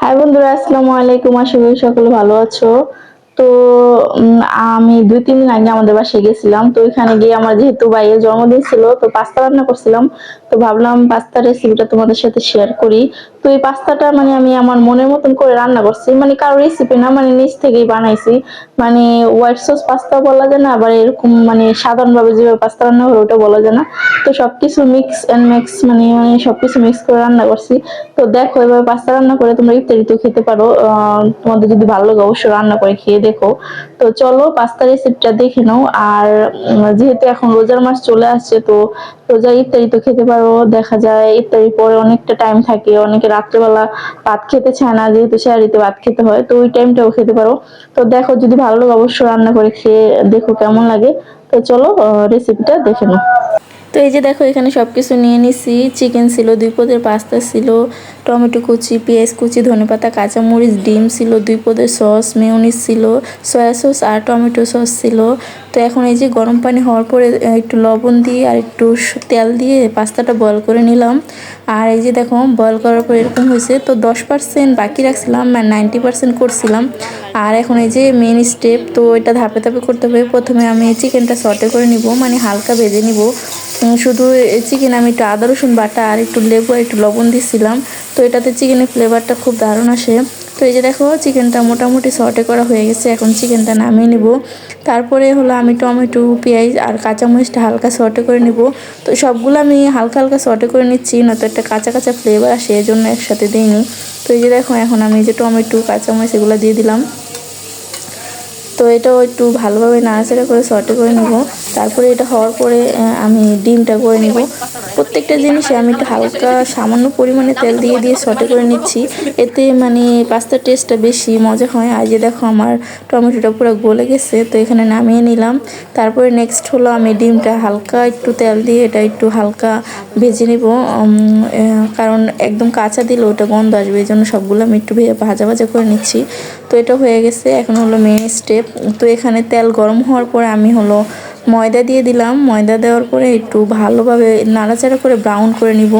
High বন্ধুরা আসসালামু আলাইকুম। আশা করি সকলে ভালো আছো। তো আমি দুই, তিন দিন আগে আমাদের বাসায় গেছিলাম। তো ওইখানে গিয়ে আমার যেহেতু ভাইয়ের জন্মদিন ছিল, তো পাস্তা রান্না করছিলাম। তো ভাবলাম পাস্তার রেসিপিটা তোমাদের সাথে শেয়ার করি। তো এই পাস্তাটা মানে আমি আমার মনের মতন করে রান্না করছি। মানে কারও রেসিপি না মানে নিজ থেকেই বানাইছি। মানে হোয়াইট সস পাস্তা বলা যায় না, আবার এরকম মানে সাধারণভাবে যেভাবে পাস্তা রান্না করে ওটা বলা যায় না। তো সবকিছু মিক্স অ্যান্ড মিক্স মানে মানে সবকিছু মিক্স করে রান্না করছি। তো দেখো, এভাবে পাস্তা রান্না করে তোমরা ইফতারিতেও খেতে পারো। তোমাদের যদি ভালো লাগে অবশ্যই রান্না করে খেয়ে দেখো। তো চলো পাস্তা রেসিপিটা দেখে নাও। আর যেহেতু এখন রোজার মাস চলে আসছে, তো রোজা ইফতারি তো খেতে পারো। দেখা যায় ইফতারির পরে অনেকটা টাইম থাকে। অনেকে রাত্রেবেলা ভাত খেতে চায় না, যেহেতু শাড়িতে ভাত খেতে হয়, তো ওই টাইমটাও খেতে পারো। তো দেখো, যদি ভালো লাগে অবশ্যই রান্না করে খেয়ে দেখো কেমন লাগে। তো চলো রেসিপিটা দেখে নাও। তো এই যে দেখো, এখানে সব কিছু নিয়ে নিছি। চিকেন ছিল, দুই পদের পাস্তা ছিল, টমেটো কুচি, পেঁয়াজ কুচি, ধনেপাতা, কাঁচামরিচ, ডিম ছিল, দুই পদের সস মেয়নিস ছিল সয়া সস আর টমেটো সস ছিল। তো এখন এই যে গরম পানি হওয়ার পরে একটু লবণ দিয়ে আর একটু তেল দিয়ে পাস্তাটা বয়ল করে নিলাম। আর এই যে দেখো বয়ল করার পর এরকম হয়েছে, তো দশ পার্সেন্ট বাকি রাখছিলাম আর নাইনটি পার্সেন্ট করছিলাম। আর এখন এই যে মেন স্টেপ তো এটা ধাপে ধাপে করতে হবে। প্রথমে আমি চিকেনটা সটে করে নিব মানে হালকা ভেজে নিব। শুধু চিকেন আমি একটু আদা, রসুন বাটা আর একটু লেবু একটু লবণ দিছিলাম। তো এটাতে চিকেনের ফ্লেভারটা খুব দারুণ আসে। তো এই যে দেখো চিকেনটা মোটামুটি সটে করা হয়ে গেছে। এখন চিকেনটা নামিয়ে নিব। তারপরে হলো আমি টমেটো, পেঁয়াজ আর কাঁচামরিচটা হালকা সটে করে নিব। তো সবগুলো আমি হালকা হালকা সটে করে নিচ্ছি, নয়তো একটা কাঁচা কাঁচা ফ্লেভার আসে এই জন্য একসাথে দিইনি। তো এই যে দেখো, এখন আমি যে টমেটো, কাঁচামরিচ এগুলো দিয়ে দিলাম। তো এটাও একটু ভালোভাবে নাড়াচাড়া করে সটে করে নেব। তারপরে এটা হওয়ার পরে আমি ডিমটা করে নেব। প্রত্যেকটা জিনিসে আমি একটু হালকা সামান্য পরিমাণে তেল দিয়ে দিয়ে সটে করে নিচ্ছি। এতে মানে পাস্তার টেস্টটা বেশি মজা হয়। আর যে দেখো আমার টমেটোটা পুরো গলে গেছে, তো এখানে নামিয়ে নিলাম। তারপরে নেক্সট হলো আমি ডিমটা হালকা একটু তেল দিয়ে এটা একটু হালকা ভেজে নিব। কারণ একদম কাঁচা দিলে ওটা গন্ধ আসবে, এই জন্য সবগুলো আমি একটু ভাজা ভাজা করে নিচ্ছি। তো এটা হয়ে গেছে, এখন হলো মেন স্টেপ তো এখানে তেল গরম হওয়ার পরে আমি হলো ময়দা দিয়ে দিলাম। ময়দা দেওয়ার পরে একটু ভালোভাবে নাড়াচাড়া করে ব্রাউন করে নিব।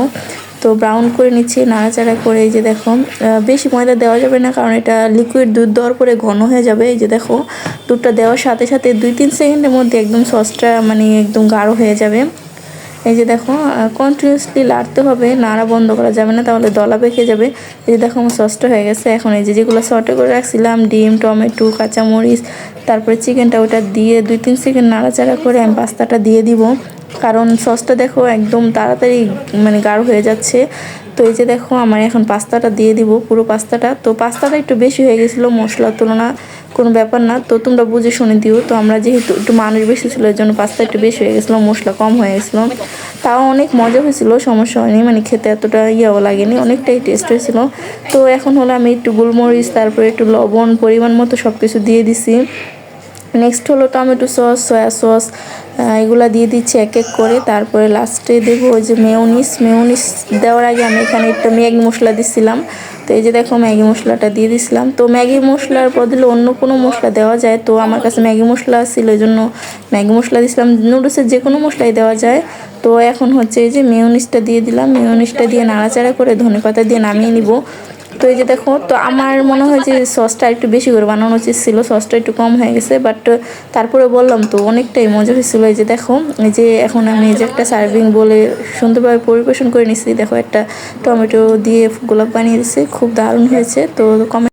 তো ব্রাউন করে নিচ্ছি, নাড়াচাড়া করে এই যে দেখো বেশি ময়দা দেওয়া যাবে না কারণ এটা লিকুইড দুধ দেওয়ার পরে ঘন হয়ে যাবে। এই যে দেখো, দুধটা দেওয়ার সাথে সাথে দুই তিন সেকেন্ডের মধ্যে একদম সসটা মানে একদম গাঢ় হয়ে যাবে। এই যে দেখো কন্টিনিউসলি লাড়তে হবে, নাড়া বন্ধ করা যাবে না, তাহলে দলা বেঁকে যাবে। এই যে দেখো, আমার সসটা হয়ে গেছে। এখন এই যে যেগুলো শর্টে করে রাখছিলাম, ডিম, টমেটো, কাঁচামরিচ, তারপরে চিকেনটা ওটা দিয়ে দুই, তিন সেকেন্ড নাড়াচাড়া করে আমি পাস্তাটা দিয়ে দিব। কারণ সসটা দেখো একদম তাড়াতাড়ি মানে গাঢ় হয়ে যাচ্ছে। তো এই যে দেখো আমার এখন পাস্তাটা দিয়ে দিব পুরো পাস্তাটা। তো পাস্তাটা একটু বেশি হয়ে গেছিল মশলার তুলনা কোনো ব্যাপার না। তো তোমরা বুঝে শুনে দিও। তো আমরা যেহেতু একটু মানুষ বেশি ছিল এর জন্য পাস্তা একটু বেশি হয়ে গেছিল, মশলা কম হয়ে গেছিল। তাও অনেক মজা হয়েছিল, সমস্যা হয়নি মানে খেতে এতটা ইয়েও লাগেনি, অনেকটাই টেস্ট হয়েছিল। তো এখন হলো আমি একটু গোলমরিচ, তারপরে একটু লবণ, পরিমাণ মতো সব কিছু দিয়ে দিছি। নেক্সট হলো টমেটো সস সয়া সস এগুলো দিয়ে দিচ্ছি এক এক করে। তারপরে লাস্টে দেবো ওই যে মেয়নিস মেয়নিস দেওয়ার আগে আমি এখানে একটা ম্যাগি মশলা দিছিলাম। তো এই যে দেখো ম্যাগি মশলাটা দিয়ে দিছিলাম। তো ম্যাগি মশলার বদলে অন্য কোনো মশলা দেওয়া যায়? তো আমার কাছে ম্যাগি মশলা ছিল, এই জন্য ম্যাগি মশলা দিছিলাম। নুডলসের যে কোনো মশলাই দেওয়া যায়। তো এখন হচ্ছে এই যে মেয়নিসটা দিয়ে দিলাম। মেয়নিসটা দিয়ে নাড়াচাড়া করে ধনেপাতা দিয়ে নামিয়ে নিব। তো এই যে দেখো, তো আমার মনে হয় যে সসটা একটু বেশি করে বানানো উচিত ছিল, সসটা একটু কম হয়ে গেছে বাট তারপরে বললাম তো অনেকটাই মজা হয়েছিল। এই যে দেখো, এই যে এখন আমি যে একটা সার্ভিং বলে সুন্দরভাবে পরিবেশন করে নিচ্ছি দেখো একটা টমেটো দিয়ে গোলাপ বানিয়ে দিচ্ছে খুব দারুণ হয়েছে। তো কমেন্ট